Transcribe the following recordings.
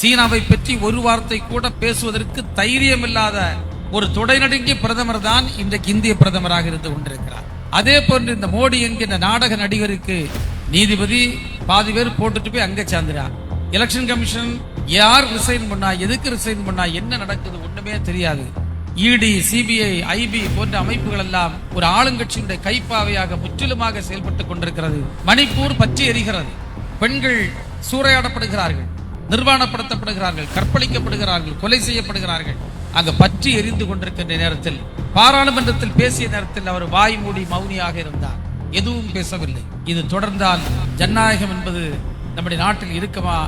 சீனாவை பற்றி ஒரு வார்த்தை கூட பேசுவதற்கு தைரியம் இல்லாத ஒரு தொடைநடுங்கிய பிரதமர் தான் இன்றைக்கு இந்திய பிரதமராக இருந்து கொண்டிருக்கிறார். அதே போன்று இந்த மோடி என்கின்ற நாடக நடிகருக்கு நீதிபதி பாதி பேர் போட்டுட்டு போய் அங்கே சார்ந்துறார் எலெக்ஷன் கமிஷன் யார் ரிசைன் பண்ணா எதுக்கு ரிசைன் பண்ணா என்ன நடக்குது ஒண்ணுமே தெரியாது. இடி சிபிஐ ஐபி போன்ற அமைப்புகள் எல்லாம் ஒரு ஆளுங்கட்சியினுடைய கைப்பாவையாக முற்றிலுமாக செயல்பட்டுக் கொண்டிருக்கிறது. மணிப்பூர் பற்றி எரிகிறது. பெண்கள் சூறையாடப்படுகிறார்கள். நிர்வாணப்படுத்தப்படுகிறார்கள் கற்பழிக்கப்படுகிறார்கள் கொலை செய்யப்படுகிறார்கள். அங்கு பற்றி எரிந்து கொண்டிருக்கின்ற நேரத்தில் பாராளுமன்றத்தில் பேசிய நேரத்தில் அவர் வாய் மூடி மௌனியாக இருந்தார். எதுவும் பேசவில்லை. இது தொடர்ந்தால் ஜனநாயகம் என்பது நம்முடைய நாட்டில் இருக்குமா?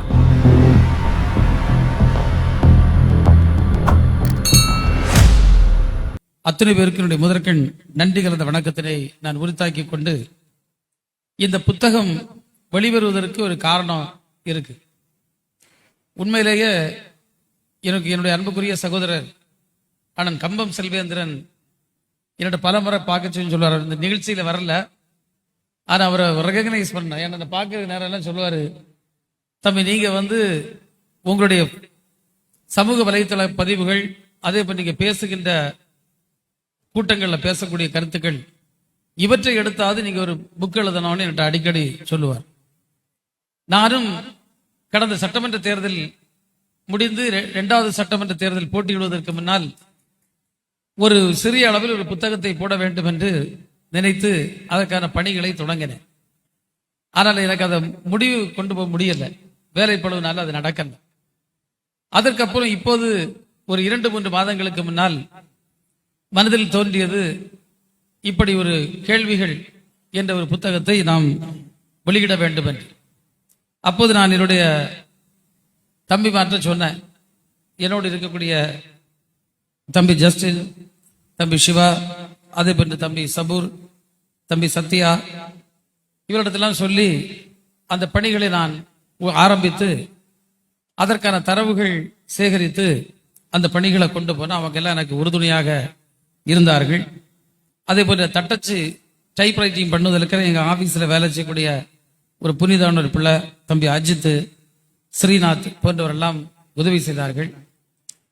அத்தனை பேருக்கு என்னுடைய முதற்கண் நன்றி கலந்த வணக்கத்தினை நான் உரித்தாக்கிக் கொண்டு இந்த புத்தகம் வெளிவருவதற்கு ஒரு காரணம் இருக்கு. உண்மையிலேயே எனக்கு என்னுடைய அன்புக்குரிய சகோதரர் அண்ணன் கம்பம் செல்வேந்திரன் என்னோட பல முறை பார்க்க சொல்லுவார். இந்த நிகழ்ச்சியில் வரல. ஆனால் அவரை ரெகக்னைஸ் பண்ண என்ன அந்த நேரம் எல்லாம் சொல்லுவார் தம்பி நீங்கள் வந்து உங்களுடைய சமூக வலைத்தள பதிவுகள் அதே போல் நீங்கள் பேசுகின்ற கூட்டங்களில் பேசக்கூடிய கருத்துக்கள் இவற்றை எடுத்தாவது நீங்கள் ஒரு புக் எழுதணும்னு என்கிட்ட அடிக்கடி சொல்லுவார். நானும் கடந்த சட்டமன்ற தேர்தல் முடிந்து ரெ- இரண்டாவது சட்டமன்ற தேர்தல் போட்டியிடுவதற்கு முன்னால் ஒரு சிறிய அளவில் ஒரு புத்தகத்தை போட வேண்டும் என்று நினைத்து அதற்கான பணிகளை தொடங்கினேன். ஆனால் எனக்கு அதை முடிவு கொண்டு போக முடியல. வேலைப்படுவதனால அது நடக்கல. அதற்கப்புறம் இப்போது ஒரு இரண்டு மூன்று மாதங்களுக்கு முன்னால் மனதில் தோன்றியது இப்படி ஒரு கேள்விகள் என்ற ஒரு புத்தகத்தை நாம் வெளியிட வேண்டும் என்று. அப்போது நான் என்னுடைய தம்பி மாற்ற சொன்னேன். என்னோடு இருக்கக்கூடிய தம்பி ஜஸ்டின் தம்பி சிவா அதே போன்று தம்பி சபூர் தம்பி சத்யா இவரிடத்தெல்லாம் சொல்லி அந்த பணிகளை நான் ஆரம்பித்து அதற்கான தரவுகள் சேகரித்து அந்த பணிகளை கொண்டு போனால் அவங்க எல்லாம் எனக்கு உறுதுணையாக இருந்தார்கள். அதே போன்று தட்டச்சு டைப்ரைட்டிங் பண்ணுவதற்கு எங்கள் ஆஃபீஸில் வேலை செய்யக்கூடிய ஒரு புனிதான ஒரு பிள்ளை தம்பி அஜித் ஸ்ரீநாத் போன்றவரெல்லாம் உதவி செய்தார்கள்.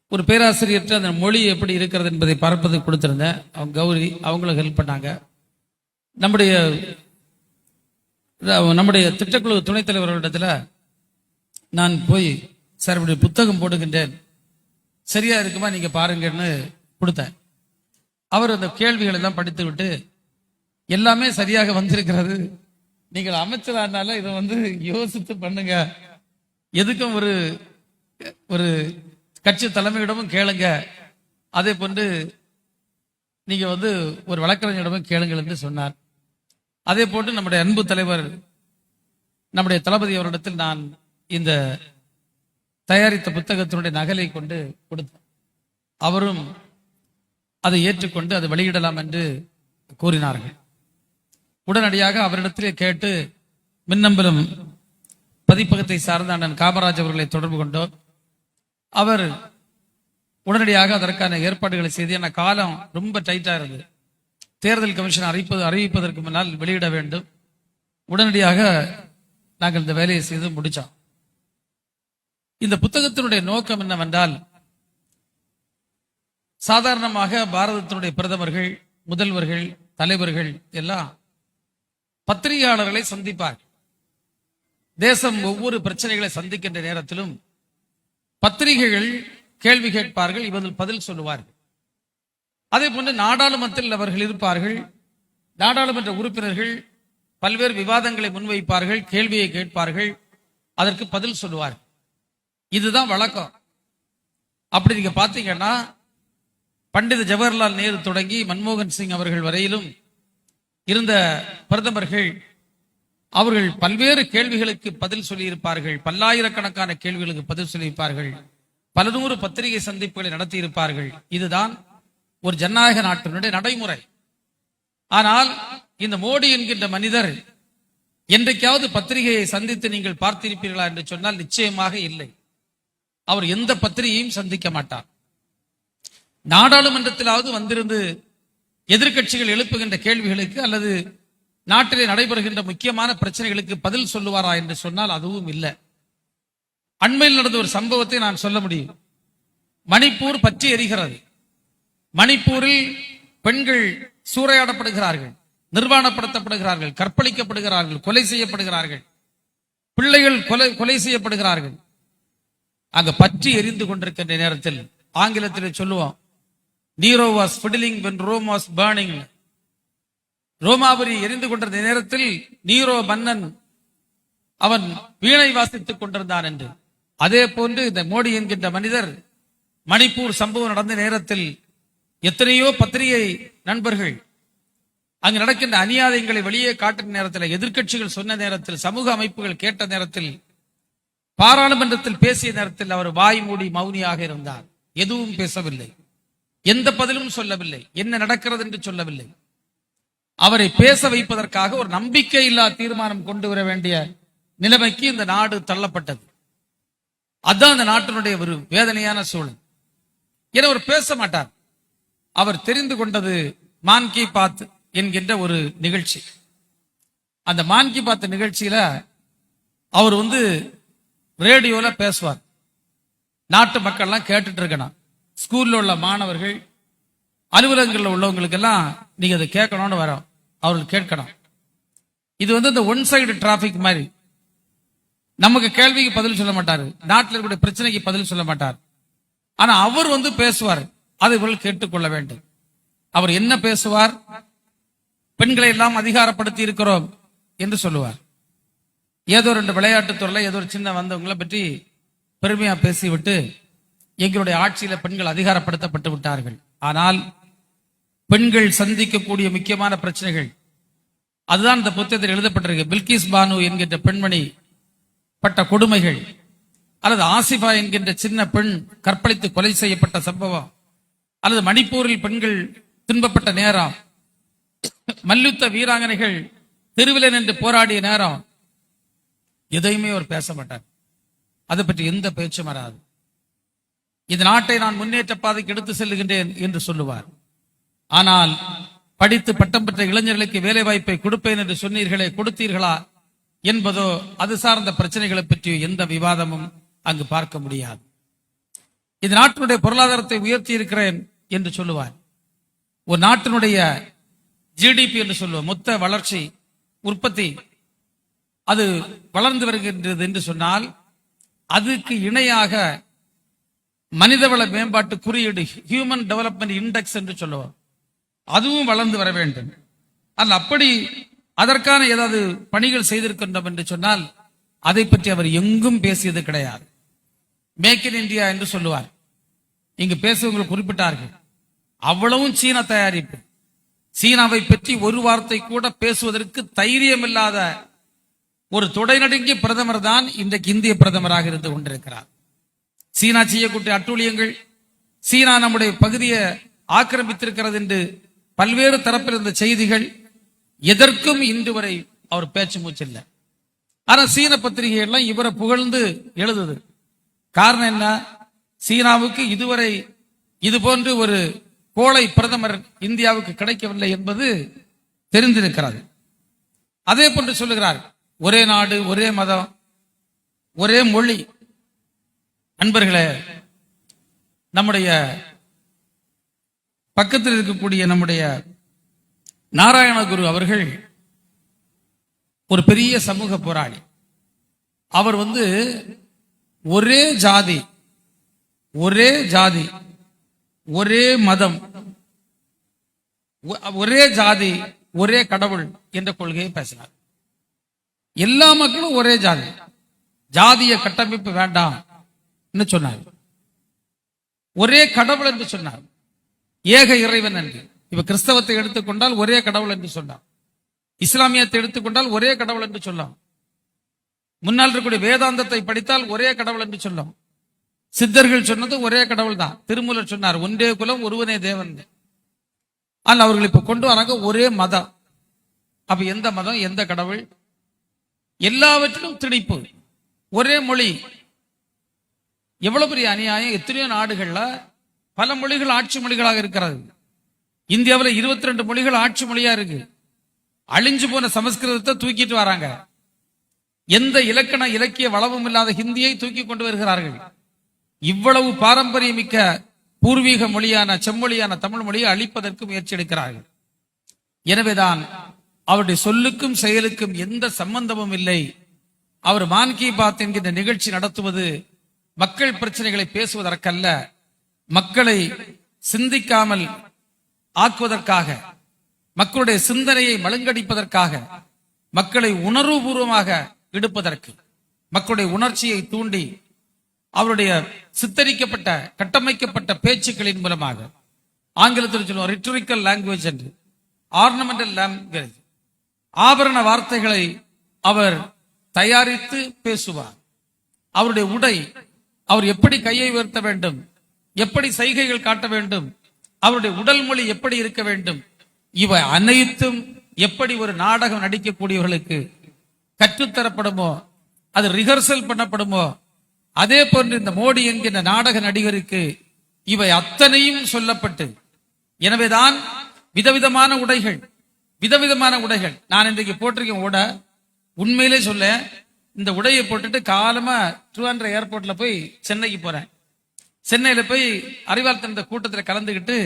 ஒரு பேராசிரியர்கிட்ட அந்த மொழி எப்படி இருக்கிறது என்பதை பார்ப்பது கொடுத்துருந்தேன் அவங்க கௌரி அவங்களும் ஹெல்ப் பண்ணாங்க. நம்முடைய நம்முடைய திட்டக்குழு துணைத் தலைவர்களிடத்துல நான் போய் சார் இப்படி புத்தகம் போடுகின்றேன். சரியா இருக்குமா? நீங்க பாருங்கன்னு கொடுத்தேன். அவர் அந்த கேள்விகளை எல்லாம் படித்து விட்டு எல்லாமே சரியாக வந்திருக்கிறது. நீங்கள் அமைச்சரானால இதை வந்து யோசித்து பண்ணுங்க. எதுக்கும் ஒரு ஒரு கட்சி தலைமையிடமும் கேளுங்க. அதே போன்று நீங்க வந்து ஒரு வழக்கறிஞரிடமும் கேளுங்கள் என்று சொன்னார். அதே போன்று நம்முடைய அன்பு தலைவர் நம்முடைய தளபதி அவரிடத்தில் நான் இந்த தயாரித்த புத்தகத்தினுடைய நகலை கொண்டு கொடுத்தேன். அவரும் அதை ஏற்றுக்கொண்டு அதை வெளியிடலாம் என்று கூறினார்கள். உடனடியாக அவரிடத்திலே கேட்டு மின்னம்பலம் பதிப்பகத்தை சார்ந்த அண்ணன் காமராஜ் அவர்களை தொடர்பு கொண்டோம். அவர் உடனடியாக அதற்கான ஏற்பாடுகளை செய்து என காலம் ரொம்ப டைட்டாக இருந்தது. தேர்தல் கமிஷன் அறிவிப்பது அறிவிப்பதற்கு முன்னால் வெளியிட வேண்டும். உடனடியாக நாங்கள் இந்த வேலையை செய்து முடிச்சோம். இந்த புத்தகத்தினுடைய நோக்கம் என்னவென்றால் சாதாரணமாக பாரதத்தினுடைய பிரதமர்கள் முதல்வர்கள் தலைவர்கள் எல்லாம் பத்திரிகையாளர்களை சந்திப்பார். தேசம் ஒவ்வொரு பிரச்சனைகளை சந்திக்கின்ற நேரத்திலும் பத்திரிகைகள் கேள்வி கேட்பார்கள் இவர்கள் பதில் சொல்லுவார்கள். அதே போன்று நாடாளுமன்றத்தில் அவர்கள் இருப்பார்கள் நாடாளுமன்ற உறுப்பினர்கள் பல்வேறு விவாதங்களை முன்வைப்பார்கள் கேள்வியை கேட்பார்கள் அதற்கு பதில் சொல்லுவார்கள். இதுதான் வழக்கம். அப்படி நீங்க பாத்தீங்கன்னா பண்டித ஜவஹர்லால் நேரு தொடங்கி மன்மோகன் சிங் அவர்கள் வரையிலும் இருந்த பிரதமர்கள் அவர்கள் பல்வேறு கேள்விகளுக்கு பதில் சொல்லியிருப்பார்கள். பல்லாயிரக்கணக்கான கேள்விகளுக்கு பதில் சொல்லியிருப்பார்கள். பல நூறு பத்திரிகை சந்திப்புகளை நடத்தியிருப்பார்கள். இதுதான் ஒரு ஜனநாயக நாட்டினுடைய நடைமுறை. ஆனால் இந்த மோடி என்கின்ற மனிதர் என்றைக்காவது பத்திரிகையை சந்தித்து நீங்கள் பார்த்திருப்பீர்களா என்று சொன்னால் நிச்சயமாக இல்லை. அவர் எந்த பத்திரிகையும் சந்திக்க மாட்டார். நாடாளுமன்றத்திலாவது வந்திருந்து எதிர்க்கட்சிகள் எழுப்புகின்ற கேள்விகளுக்கு அல்லது நாட்டிலே நடைபெறுகின்ற முக்கியமான பிரச்சனைகளுக்கு பதில் சொல்லுவாரா என்று சொன்னால் அதுவும் இல்லை. அண்மையில் நடந்த ஒரு சம்பவத்தை நான் சொல்ல முடியும். மணிப்பூர் பற்றி எரிகிறது. மணிப்பூரில் பெண்கள் சூறையாடப்படுகிறார்கள் நிர்வாணப்படுத்தப்படுகிறார்கள் கற்பழிக்கப்படுகிறார்கள் கொலை செய்யப்படுகிறார்கள் பிள்ளைகள் கொலை கொலை செய்யப்படுகிறார்கள். அங்க பற்றி எரிந்து கொண்டிருக்கின்ற நேரத்தில் ஆங்கிலத்தில் சொல்லுவோம் Nero was fiddling when Rome was burning ரோமாபுரி எரிந்து கொண்டிருந்த நேரத்தில் நீரோ மன்னன் அவன் வீணை வாசித்துக் கொண்டிருந்தான் என்று. அதே போன்று இந்த மோடி என்கின்ற மனிதர் மணிப்பூர் சம்பவம் நடந்த நேரத்தில் எத்தனையோ பத்திரிகை நண்பர்கள் அங்கு நடக்கின்ற அநியாயங்களை வெளியே காட்டும் நேரத்தில் எதிர்க்கட்சிகள் சொன்ன நேரத்தில் சமூக அமைப்புகள் கேட்ட நேரத்தில் பாராளுமன்றத்தில் பேசிய நேரத்தில் அவர் வாய் மூடி மௌனியாக இருந்தார். எதுவும் பேசவில்லை. எந்த பதிலும் சொல்லவில்லை. என்ன நடக்கிறது என்று சொல்லவில்லை. அவரை பேச வைப்பதற்காக ஒரு நம்பிக்கை இல்லா தீர்மானம் கொண்டு வர வேண்டிய நிலைமைக்கு இந்த நாடு தள்ளப்பட்டது. அதுதான் அந்த நாட்டினுடைய ஒரு வேதனையான சூழல். என அவர் பேச மாட்டார். அவர் தெரிந்து கொண்டது மான் கி பாத் என்கின்ற ஒரு நிகழ்ச்சி. அந்த மான் கி பாத் நிகழ்ச்சியில அவர் வந்து ரேடியோல பேசுவார். நாட்டு மக்கள்லாம் கேட்டுட்டு இருக்கணும். ஸ்கூல்ல உள்ள மாணவர்கள் அலுவலகங்களில் உள்ளவங்களுக்கெல்லாம் நீங்க அதை கேட்கணும்னு வரோம் அவர்கள் கேட்கணும். இது வந்து இந்த ஒன் சைடு டிராஃபிக் மாதிரி. நமக்கு கேள்விக்கு பதில் சொல்ல மாட்டார். நாட்டில் இருக்கக்கூடிய பிரச்சனைக்கு பதில் சொல்ல மாட்டார். ஆனா அவர் வந்து பேசுவார். அதை இவர்கள் கேட்டுக்கொள்ள வேண்டும். அவர் என்ன பேசுவார்? பெண்களை எல்லாம் அதிகாரப்படுத்தி இருக்கிறோம் என்று சொல்லுவார். ஏதோ ரெண்டு விளையாட்டுத் துறையில ஏதோ ஒரு சின்ன வந்தவங்களை பற்றி பெருமையா பேசிவிட்டு எங்களுடைய ஆட்சியில பெண்கள் அதிகாரப்படுத்தப்பட்டு விட்டார்கள். ஆனால் பெண்கள் சந்திக்கக்கூடிய முக்கியமான பிரச்சனைகள் அதுதான் இந்த புத்தகத்தில் எழுதப்பட்டிருக்கு. பில்கிஸ் பானு என்கின்ற பெண்மணி பட்ட கொடுமைகள் அல்லது ஆசிஃபா என்கின்ற சின்ன பெண் கற்பழித்து கொலை செய்யப்பட்ட சம்பவம் அல்லது மணிப்பூரில் பெண்கள் துன்பப்பட்ட நேரம் மல்யுத்த வீராங்கனைகள் தெருவில் நின்று போராடிய நேரம் எதையுமே அவர் பேச மாட்டார். அதை பற்றி எந்த பேச்சும் வராது. இந்த நாட்டை நான் முன்னேற்ற பாதைக்கு எடுத்து செல்லுகின்றேன் என்று சொல்லுவார். ஆனால் படித்து பட்டம் பெற்ற இளைஞர்களுக்கு வேலை வாய்ப்பை கொடுப்பேன் என்று சொன்னீர்களே கொடுத்தீர்களா என்பதோ அது சார்ந்த பிரச்சனைகளை பற்றி எந்த விவாதமும் அங்கு பார்க்க முடியாது. இந்த நாட்டினுடைய பொருளாதாரத்தை உயர்த்தி இருக்கிறேன் என்று சொல்லுவார். ஒரு நாட்டினுடைய ஜிடிபி என்று சொல்லுவோம் மொத்த வளர்ச்சி உற்பத்தி அது வளர்ந்து வருகின்றது என்று சொன்னால் அதுக்கு இணையாக மனிதவள மேம்பாட்டு குறியீடு ஹியூமன் டெவலப்மெண்ட் இண்டெக்ஸ் என்று சொல்லுவோம். அதுவும் வளர்ந்து வர வேண்டும். அல்ல அப்படி அதற்கான ஏதாவது பணிகள் செய்திருக்கின்றோம் என்று சொன்னால் அதை பற்றி அவர் எங்கும் பேசியது கிடையாது. மேக் இன் இந்தியா என்று சொல்லுவார். இங்கு பேசுவவர்கள் குறிப்பிட்டார்கள். அவ்வளவும் சீன தயாரிப்பு. சீனாவை பற்றி ஒரு வார்த்தை கூட பேசுவதற்கு தைரியம் இல்லாத ஒரு தொடைநடுங்கிய பிரதமர் தான் இன்றைக்கு இந்திய பிரதமராக இருந்து கொண்டிருக்கிறார். சீனா செய்யக்கூடிய அட்டூழியங்கள் சீனா நம்முடைய பகுதியை ஆக்கிரமித்திருக்கிறது என்று பல்வேறு தரப்பில் இருந்த செய்திகள் எதற்கும் இன்று வரை அவர் பேச்சு மூச்சில்லை ஆனா சீன பத்திரிகை எல்லாம் இவரை புகழ்ந்து எழுதுது. காரணம் என்ன? சீனாவுக்கு இதுவரை இது போன்று ஒரு கோளை பிரதமர் இந்தியாவுக்கு கிடைக்கவில்லை என்பது தெரிந்திருக்கிறது. அதே போன்று சொல்லுகிறார். ஒரே நாடு ஒரே மதம் ஒரே மொழி. அன்பர்களே நம்முடைய பக்கத்தில் இருக்கக்கூடிய நம்முடைய நாராயணகுரு அவர்கள் ஒரு பெரிய சமூக போராளி. அவர் வந்து ஒரே ஜாதி ஒரே ஜாதி ஒரே மதம் ஒரே ஜாதி ஒரே கடவுள் என்ற கொள்கையை பேசினார். எல்லா மக்களும் ஒரே ஜாதி. ஜாதிய கட்டமைப்பு வேண்டாம். என்று சொன்னார்? ஒரே கடவுள் என்று சொன்னார். ஏக இறைவன் என்று. இப்ப கிறிஸ்தவத்தை எடுத்துக்கொண்டால் ஒரே கடவுள் என்று சொன்னார். இஸ்லாமியத்தை எடுத்துக்கொண்டால் ஒரே கடவுள் என்று சொல்லலாம் முன்னால் இருக்கக்கூடிய வேதாந்தத்தை படித்தால் ஒரே கடவுள் என்று சொல்லும். சித்தர்கள் சொன்னது ஒரே கடவுள் தான். திருமூலர் சொன்னார் ஒன்றே குலம் ஒருவனே தேவன். ஆனால் அவர்கள் இப்ப கொண்டு வராங்க ஒரே மதம். அப்ப எந்த மதம் எந்த கடவுள்? எல்லாவற்றிலும் திணிப்பு. ஒரே மொழி. எவ்வளவு பெரிய அநியாயம்? எத்தனையோ நாடுகள்ல பல மொழிகள் ஆட்சி மொழிகளாக இருக்கிறது. இந்தியாவில் இருபத்தி ரெண்டு மொழிகள் ஆட்சி மொழியா இருக்கு. அழிஞ்சு போன சமஸ்கிருதத்தை தூக்கிட்டு வராங்க. எந்த இலக்கண இலக்கிய வளமும் இல்லாத ஹிந்தியை தூக்கி கொண்டு வருகிறார்கள். இவ்வளவு பாரம்பரியமிக்க பூர்வீக மொழியான செம்மொழியான தமிழ் மொழியை அழிப்பதற்கு முயற்சி எடுக்கிறார்கள். எனவேதான் அவருடைய சொல்லுக்கும் செயலுக்கும் எந்த சம்பந்தமும் இல்லை. அவர் மான் கி பாத் என்கின்ற நிகழ்ச்சி நடத்துவது மக்கள் பிரச்சனைகளை பேசுவதற்கல்ல மக்களை சிந்திக்காமல் ஆக்குவதற்காக மக்களுடைய சிந்தனையை மழுங்கடிப்பதற்காக மக்களை உணர்வுபூர்வமாக எடுப்பதற்கு மக்களுடைய உணர்ச்சியை தூண்டி அவருடைய சித்தரிக்கப்பட்ட கட்டமைக்கப்பட்ட பேச்சுக்களின் மூலமாக ஆங்கிலத்தில் சொல்லுவோம் ரிட்டரிக்கல் லாங்குவேஜ் என்று ஆர்னமெண்டல் லாங்குவேஜ் ஆபரண வார்த்தைகளை அவர் தயாரித்து பேசுவார். அவருடைய உடை அவர் எப்படி கையை உயர்த்த வேண்டும்? எப்படி சைகைகள் காட்ட வேண்டும்? அவருடைய உடல் மொழி எப்படி இருக்க வேண்டும்? இவை அனைத்தும் எப்படி ஒரு நாடகம் நடிக்கக்கூடியவர்களுக்கு கற்றுத்தரப்படுமோ அது ரிஹர்சல் பண்ணப்படுமோ அதே போன்று இந்த மோடி என்கின்ற நாடக நடிகருக்கு இவை அத்தனையும் சொல்லப்பட்டு எனவேதான் விதவிதமான உடைகள் விதவிதமான உடைகள். நான் இன்றைக்கு போட்டிருக்கேன் கூட உண்மையிலே சொல்ல இந்த உடையை போட்டுட்டு காலமா ட்ரிவாண்ட்ரம் ஏர்போர்ட்ல போய் சென்னைக்கு போறேன். சென்னையில போய் அறிவால் தந்த கூட்டத்துல கலந்துக்கிட்டு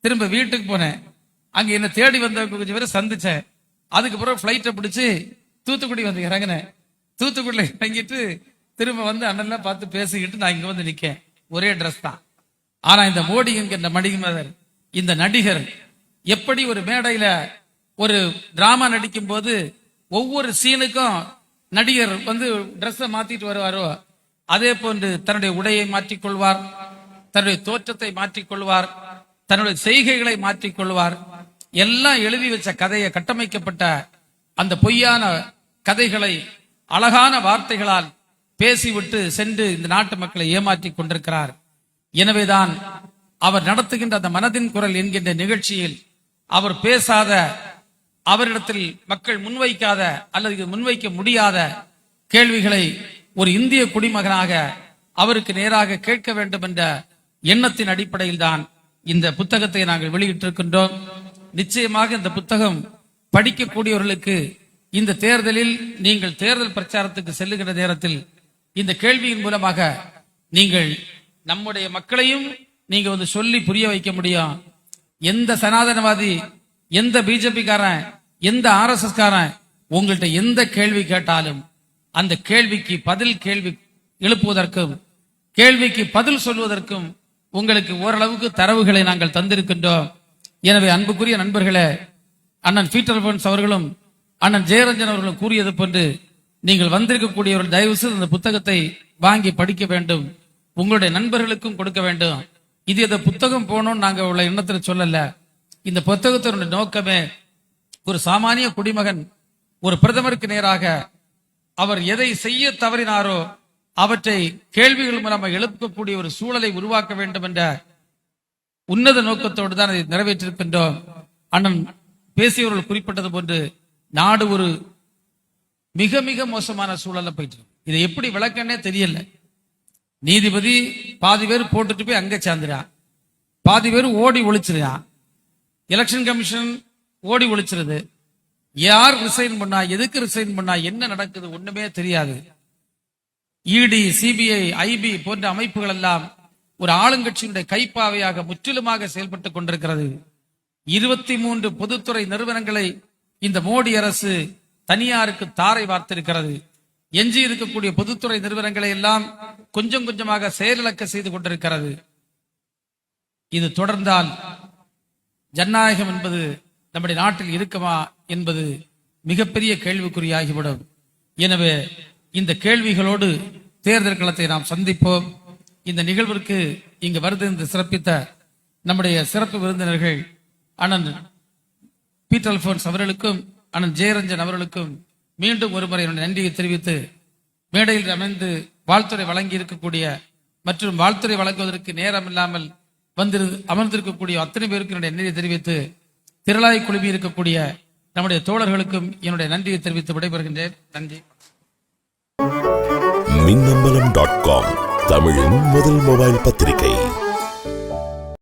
திரும்ப வீட்டுக்கு போனேன். அங்க என்ன தேடி வந்தவங்க கொஞ்சம் பேரை சந்திச்சேன். அதுக்கப்புறம் பிளைட்டை பிடிச்சு தூத்துக்குடி வந்து இறங்கினேன். தூத்துக்குடியில இறங்கிட்டு திரும்ப வந்து அண்ணன்லாம் பார்த்து பேசிக்கிட்டு நான் இங்க வந்து நிற்கேன் ஒரே ட்ரெஸ் தான். ஆனா இந்த மோடி என்கின்ற மணிமதர் இந்த நடிகர் எப்படி ஒரு மேடையில ஒரு டிராமா நடிக்கும் போது ஒவ்வொரு சீனுக்கும் நடிகர் வந்து ட்ரெஸ்ஸை மாத்திட்டு வருவாரோ? அதே போன்று தன்னுடைய உடையை மாற்றிக்கொள்வார் தன்னுடைய தோற்றத்தை மாற்றிக்கொள்வார் தன்னுடைய செய்கைகளை மாற்றிக்கொள்வார். எல்லாம் எழுதி வச்ச கதையை கட்டமைக்கப்பட்ட அந்த பொய்யான கதைகளை அழகான வார்த்தைகளால் பேசிவிட்டு சென்று இந்த நாட்டு மக்களை ஏமாற்றி கொண்டிருக்கிறார். எனவேதான் அவர் நடத்துகின்ற அந்த மனதின் குரல் என்கின்ற நிகழ்ச்சியில் அவர் பேசாத அவரிடத்தில் மக்கள் முன்வைக்காத அல்லது முன்வைக்க முடியாத கேள்விகளை ஒரு இந்திய குடிமகனாக அவருக்கு நேராக கேட்க வேண்டும் என்ற எண்ணத்தின் அடிப்படையில் தான் இந்த புத்தகத்தை நாங்கள் வெளியிட்டிருக்கின்றோம். நிச்சயமாக இந்த புத்தகம் படிக்கக்கூடியவர்களுக்கு இந்த தேர்தலில் நீங்கள் தேர்தல் பிரச்சாரத்துக்கு செல்லுகிற நேரத்தில் இந்த கேள்வியின் மூலமாக நீங்கள் நம்முடைய மக்களையும் நீங்க வந்து சொல்லி புரிய வைக்க முடியும். எந்த சனாதனவாதி எந்த பிஜேபி காரன் எந்த ஆர் எஸ் எஸ் காரன் உங்கள்கிட்ட எந்த கேள்வி கேட்டாலும் அந்த கேள்விக்கு பதில் கேள்வி எழுப்புவதற்கும் கேள்விக்கு பதில் சொல்வதற்கும் உங்களுக்கு ஓரளவுக்கு தரவுகளை நாங்கள் தந்திருக்கின்றோம். எனவே அன்புக்குரிய நண்பர்களே அண்ணன் பீட்டர் பன்ஸ் அவர்களும் அண்ணன் ஜெயரஞ்சன் அவர்களும் கூறியது போன்று நீங்கள் வந்திருக்கக்கூடியவர்கள் தயவு செய்து அந்த புத்தகத்தை வாங்கி படிக்க வேண்டும். உங்களுடைய நண்பர்களுக்கும் கொடுக்க வேண்டும். இது எதை புத்தகம் போனோம் நாங்க உள்ள எண்ணத்துல சொல்லல. இந்த புத்தகத்தினுடைய நோக்கமே ஒரு சாமானிய குடிமகன் ஒரு பிரதமருக்கு நேராக அவர் எதை செய்ய தவறினாரோ அவற்றை கேள்விகள் மூலமாக எழுப்பக்கூடிய ஒரு சூழலை உருவாக்க வேண்டும் என்ற உன்னத நோக்கத்தோடு தான் அதை நிறைவேற்றிருக்கின்றோம். அண்ணன் பேசியவர்கள் குறிப்பிட்டது போன்று நாடு ஒரு மிக மிக மோசமான சூழல்ல போயிட்டு இருக்கு. இதை எப்படி விளக்கன்னே தெரியல. நீதிபதி பாதி பேர் போட்டுட்டு போய் அங்க சேர்ந்துறான். பாதி பேர் ஓடி ஒழிச்சிருக்கான் எலெக்ஷன் கமிஷன் ஓடி ஒழிச்சிருது யார் ரிசைன் பண்ணா எதுக்கு ரிசைன் பண்ணா என்ன நடக்குது ஒண்ணுமே தெரியாது. இடி சிபிஐ ஐபி போன்ற அமைப்புகள் எல்லாம் ஒரு ஆளுங்கட்சியினுடைய கைப்பாவையாக முற்றிலுமாக செயல்பட்டு கொண்டிருக்கிறது. இருபத்தி மூன்று பொதுத்துறை நிறுவனங்களை இந்த மோடி அரசு தனியாருக்கு தாரை வார்த்திருக்கிறது. எஞ்சி இருக்கக்கூடிய பொதுத்துறை நிறுவனங்களை எல்லாம் கொஞ்சம் கொஞ்சமாக செயலிழக்க செய்து கொண்டிருக்கிறது. இது தொடர்ந்தால் ஜனநாயகம் என்பது நம்முடைய நாட்டில் இருக்குமா என்பது மிகப்பெரிய கேள்விக்குறியாகிவிடும். எனவே இந்த கேள்விகளோடு தேர்தல் களத்தை நாம் சந்திப்போம். இந்த நிகழ்விற்கு இங்கு வருது என்று சிறப்பித்த நம்முடைய சிறப்பு விருந்தினர்கள் அண்ணன் பீட்டர் அல்போன்ஸ் அவர்களுக்கும் அண்ணன் ஜெயரஞ்சன் அவர்களுக்கும் மீண்டும் ஒருமுறை என்னுடைய நன்றியை தெரிவித்து மேடையில் அமைந்து வாழ்த்துறை வழங்கி இருக்கக்கூடிய மற்றும் வாழ்த்துறை வழங்குவதற்கு நேரம் இல்லாமல் வந்திரு அமர்ந்திருக்கக்கூடிய அத்தனை பேருக்கு என்னுடைய நன்றியை தெரிவித்து திரளாய் குழுமி இருக்கக்கூடிய நம்முடைய தோழர்களுக்கும் என்னுடைய நன்றியை தெரிவித்து விடைபெறுகின்றேன். நன்றி. மின்னம்பலம் டாட் காம் தமிழின் முதல் மொபைல் பத்திரிகை.